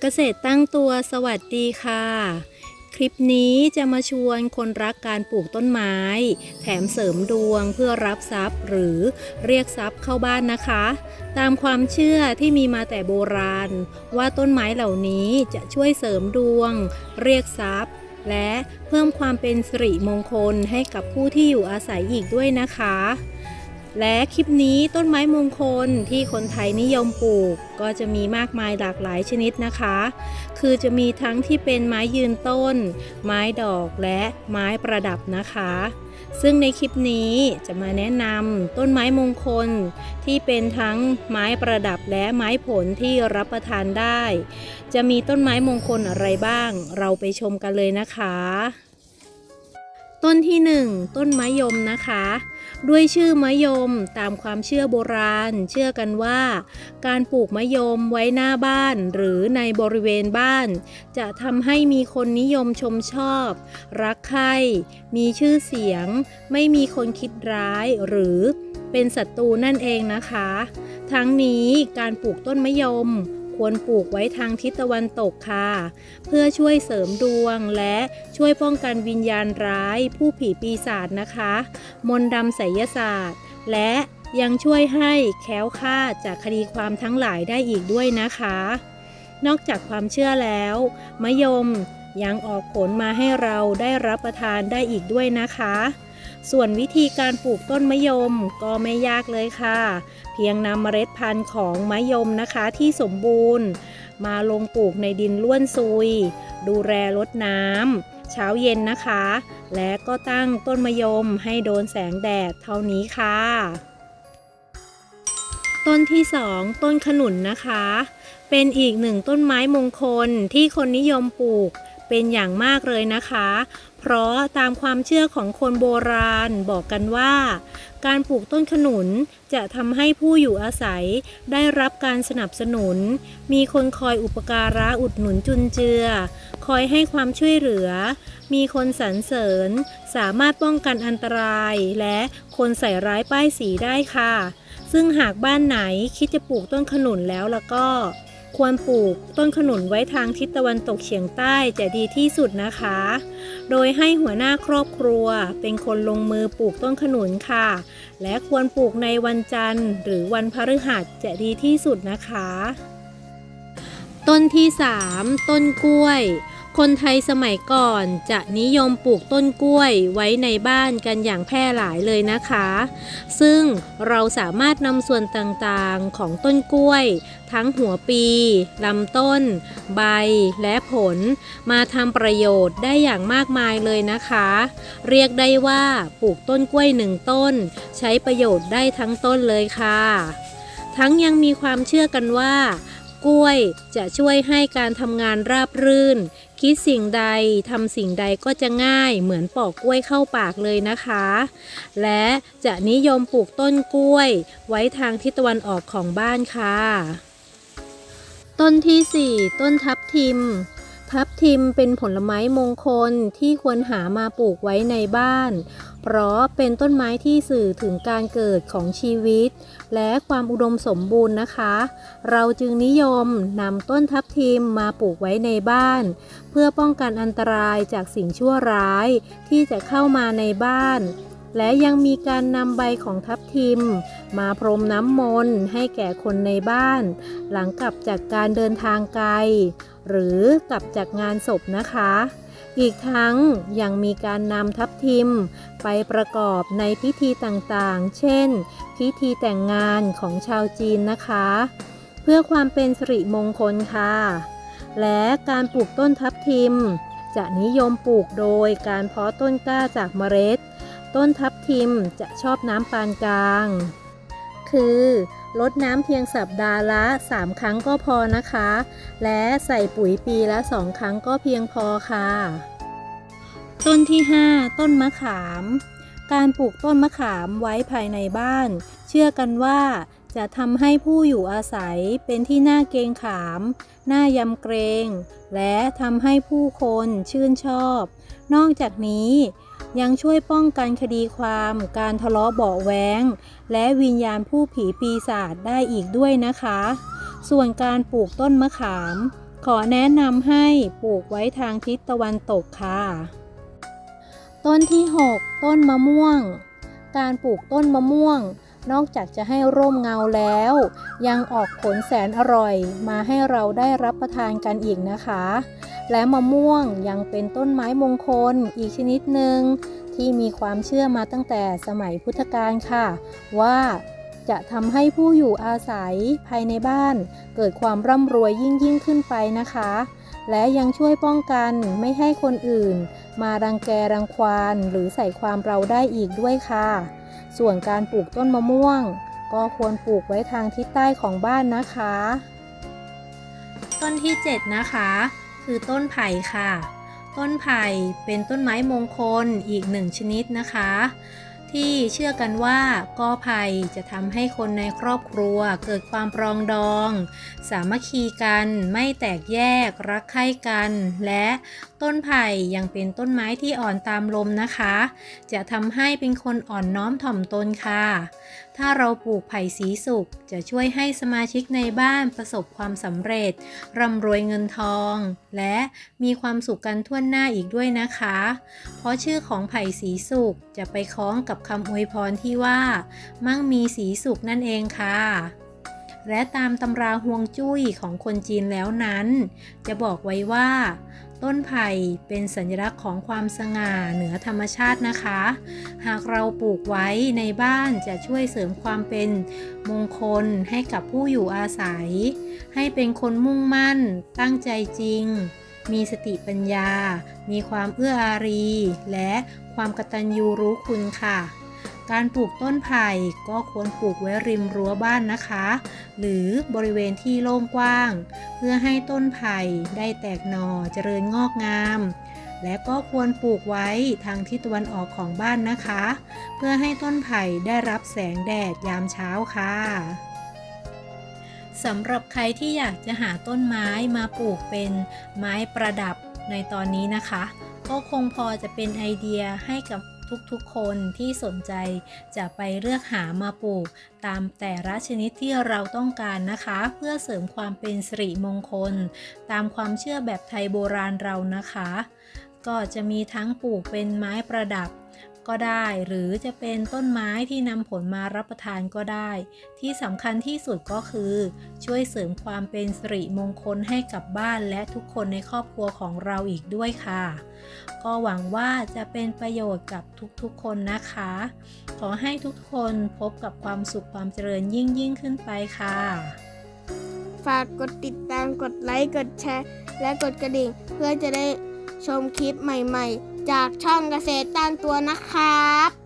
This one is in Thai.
เกษตรตั้งตัวสวัสดีค่ะ คลิปนี้จะมาชวนคนรักการปลูกต้นไม้ แถมเสริมดวงเพื่อรับทรัพย์ หรือเรียกทรัพย์เข้าบ้านนะคะ ตามความเชื่อที่มีมาแต่โบราณ ว่าต้นไม้เหล่านี้จะช่วยเสริมดวง เรียกทรัพย์ และเพิ่มความเป็นสิริมงคลให้กับผู้ที่อยู่อาศัยอีกด้วยนะคะ และคลิปนี้ต้นไม้มงคลที่คนไทยนิยมปลูก ก็จะมีมากมายหลากหลายชนิดนะคะ คือจะมีทั้งที่เป็นไม้ยืนต้น ไม้ดอกและไม้ประดับนะคะ ซึ่งในคลิปนี้จะมาแนะนำต้นไม้มงคล ที่เป็นทั้งไม้ประดับและไม้ผลที่รับประทานได้ จะมีต้นไม้มงคลอะไรบ้าง เราไปชมกันเลยนะคะ ต้นที่หนึ่งต้นมะยมนะคะ ด้วยชื่อมะยมตามความเชื่อโบราณ เชื่อกันว่า การปลูกมะยมไว้หน้าบ้านหรือในบริเวณบ้าน จะทำให้มีคนนิยมชมชอบ รักใคร่มีชื่อเสียง ไม่มีคนคิดร้ายหรือเป็นศัตรูนั่นเองนะคะ ทั้งนี้การปลูกต้นมะยม ควรปลูกไว้ทางทิศตะวันตกค่ะ เพื่อช่วยเสริมดวงและช่วยป้องกันวิญญาณร้าย ผู้ผีปีศาจนะคะ มนต์ดำไสยศาสตร์ และยังช่วยให้แค้วคลาดจากคดีความทั้งหลายได้อีกด้วยนะคะ นอกจากความเชื่อแล้ว มะยมยังออกผลมาให้เราได้รับประทานได้อีกด้วยนะคะ ส่วนวิธีการปลูกต้นมะยมก็ไม่ยากเลยค่ะ เพียงนำเมล็ดพันธุ์ของมะยมนะคะที่สมบูรณ์ มาลงปลูกในดินล้วนซุย ดูแลรดน้ำเช้าเย็นนะคะ และก็ตั้งต้นมะยมให้โดนแสงแดดเท่านี้ค่ะต้นที่ 2 ต้นขนุนนะคะ เป็นอีกหนึ่งต้นไม้มงคลที่คนนิยมปลูก เป็นอย่างมากเลยนะคะ เพราะตามความเชื่อของคนโบราณบอกกันว่า การปลูกต้นขนุนจะทำให้ผู้อยู่อาศัยได้รับการสนับสนุน มีคนคอยอุปการะอุดหนุนจุนเจือ คอยให้ความช่วยเหลือ มีคนสรรเสริญ สามารถป้องกันอันตราย และคนใส่ร้ายป้ายสีได้ค่ะ ซึ่งหากบ้านไหนคิดจะปลูกต้นขนุนแล้วแล้วก็ ควรปลูกต้นขนุนไว้ทางทิศตะวันตกเฉียงใต้จะดีที่สุดนะคะ โดยให้หัวหน้าครอบครัว เป็นคนลงมือปลูกต้นขนุนค่ะ และควรปลูกในวันจันทร์ หรือวันพฤหัสจะดีที่สุดนะคะ ต้นที่ 3 ต้นกล้วย คนไทยสมัยก่อนจะนิยมปลูกต้นกล้วยไว้ในบ้านกันอย่างแพร่หลายเลยนะคะ ซึ่งเราสามารถนำส่วนต่างๆของต้นกล้วย ทั้งหัวปีลำต้น ใบและผล มาทำประโยชน์ได้อย่างมากมายเลยนะคะ เรียกได้ว่าปลูกต้นกล้วยหนึ่งต้น ใช้ประโยชน์ได้ทั้งต้นเลยค่ะ ทั้งยังมีความเชื่อกันว่า กล้วย จะช่วยให้การทำงานราบรื่น คิดสิ่งใดทำสิ่งใดก็จะง่ายเหมือนปอกกล้วยเข้าปากเลยนะคะ และจะนิยมปลูกต้นกล้วย ไว้ทางทิศตะวันออกของบ้านค่ะ ต้นที่ 4 ต้นทับทิม ทับทิมเป็นผลไม้มงคลที่ควรหามาปลูกไว้ในบ้าน เพราะเป็นต้นไม้ที่สื่อถึงการเกิดของชีวิต และความอุดมสมบูรณ์นะคะ เราจึงนิยมนำต้นทับทิมมาปลูกไว้ในบ้าน เพื่อป้องกันอันตรายจากสิ่งชั่วร้ายที่จะเข้ามาในบ้าน และยังมีการนำใบของทับทิม มาพรมน้ำมนต์ให้แก่คนในบ้าน หลังกลับจากการเดินทางไกล หรือกลับจากงานศพนะคะ อีกทั้งยังมีการนำทับทิม ไปประกอบในพิธีต่างๆ เช่น พิธีแต่งงานของชาวจีนนะคะ เพื่อความเป็นสิริมงคลค่ะ และการปลูกต้นทับทิม จะนิยมปลูกโดยการเพาะต้นกล้าจากเมล็ด ต้นทับทิมจะชอบน้ำปานกลาง คือลดน้ำเพียงสัปดาห์ละ 3 ครั้งก็พอนะคะ และใส่ปุ๋ยปีละ 2 ครั้งก็เพียงพอค่ะ ต้นที่ 5 ต้นมะขาม การปลูกต้นมะขามไว้ภายในบ้าน เชื่อกันว่าจะทำให้ผู้อยู่อาศัยเป็นที่น่าเกรงขาม น่ายำเกรง และทำให้ผู้คนชื่นชอบ นอกจากนี้ ยังช่วยป้องกันคดีความ การทะเลาะเบาะแวงและวิญญาณผู้ผีปีศาจได้อีกด้วยนะคะ ส่วนการปลูกต้นมะขาม ขอแนะนำให้ปลูกไว้ทางทิศตะวันตกค่ะ ต้นที่ 6 ต้นมะม่วง การปลูกต้นมะม่วง นอกจากจะให้ร่มเงาแล้ว ยังออกผลแสนอร่อยมาให้เราได้รับประทานกันอีกนะคะ และมะม่วงยังเป็นต้นไม้มงคลอีกชนิดหนึ่งที่มีความเชื่อมาตั้งแต่สมัยพุทธกาลค่ะ ว่าจะทำให้ผู้อยู่อาศัยภายในบ้าน เกิดความร่ำรวยยิ่งยิ่งขึ้นไปนะคะ และยังช่วยป้องกันไม่ให้คนอื่น มารังแกรังควานหรือใส่ความเราได้อีกด้วยค่ะ ส่วนการปลูกต้นมะม่วง ก็ควรปลูกไว้ทางทิศใต้ของบ้านนะคะ ต้นที่ 7 นะคะ คือต้นไผ่ค่ะ ต้นไผ่เป็นต้นไม้มงคลอีกหนึ่งชนิดนะคะ ที่เชื่อกันว่ากอไผ่จะทำให้คนในครอบครัวเกิดความปรองดอง สามัคคีกันไม่แตกแยกรักใคร่กัน และต้นไผ่ยังเป็นต้นไม้ที่อ่อนตามลมนะคะ จะทำให้เป็นคนอ่อนน้อมถ่อมตนค่ะ ถ้าเราปลูกไผ่สีสุกจะช่วยให้สมาชิกในบ้านประสบความสำเร็จ ร่ำรวยเงินทอง และมีความสุขกันทั่วหน้าอีกด้วยนะคะ เพราะชื่อของไผ่สีสุกจะไปคล้องกับคำอวยพรที่ว่า มั่งมีสีสุกนั่นเองค่ะ และตามตำราฮวงจุ้ยของคนจีนแล้วนั้น จะบอกไว้ว่า ต้นไผ่เป็นสัญลักษณ์ของความสง่าเหนือธรรมชาตินะคะ หากเราปลูกไว้ในบ้านจะช่วยเสริมความเป็นมงคลให้กับผู้อยู่อาศัย ให้เป็นคนมุ่งมั่น ตั้งใจจริง มีสติปัญญา มีความเอื้ออารี และความกตัญญูรู้คุณค่ะ การปลูกต้นไผ่ก็ควรปลูกไว้ริมรั้วบ้านนะคะ หรือบริเวณที่โล่งกว้าง เพื่อให้ต้นไผ่ได้แตกหน่อเจริญงอกงาม และก็ควรปลูกไว้ทางทิศตะวันออกของบ้านนะคะ เพื่อให้ต้นไผ่ได้รับแสงแดดยามเช้าค่ะสำหรับใครที่อยากจะหาต้นไม้มาปลูกเป็นไม้ประดับในตอนนี้นะคะ ก็คงพอจะเป็นไอเดียให้กับ ทุกๆ คนที่สนใจจะไปเลือกหามาปลูก ตามแต่ละชนิดที่เราต้องการนะคะ เพื่อเสริมความเป็นสิริมงคล ตามความเชื่อแบบไทยโบราณเรานะคะ ก็จะมีทั้งปลูกเป็นไม้ประดับ ก็ได้ หรือจะเป็นต้นไม้ที่นำผลมารับประทานก็ได้ ที่สำคัญที่สุดก็คือ ช่วยเสริมความเป็นสิริมงคลให้กับบ้านและทุกคนในครอบครัวของเราอีกด้วยค่ะ ก็หวังว่าจะเป็นประโยชน์กับทุกๆคนนะคะ ขอให้ทุกคนพบกับความสุขความเจริญยิ่งยิ่งขึ้นไปค่ะ ฝากกดติดตามกดไลค์กดแชร์ และกดกระดิ่งเพื่อจะได้ชมคลิปใหม่ ๆจากช่องเกษตรตั้งตัวนะครับ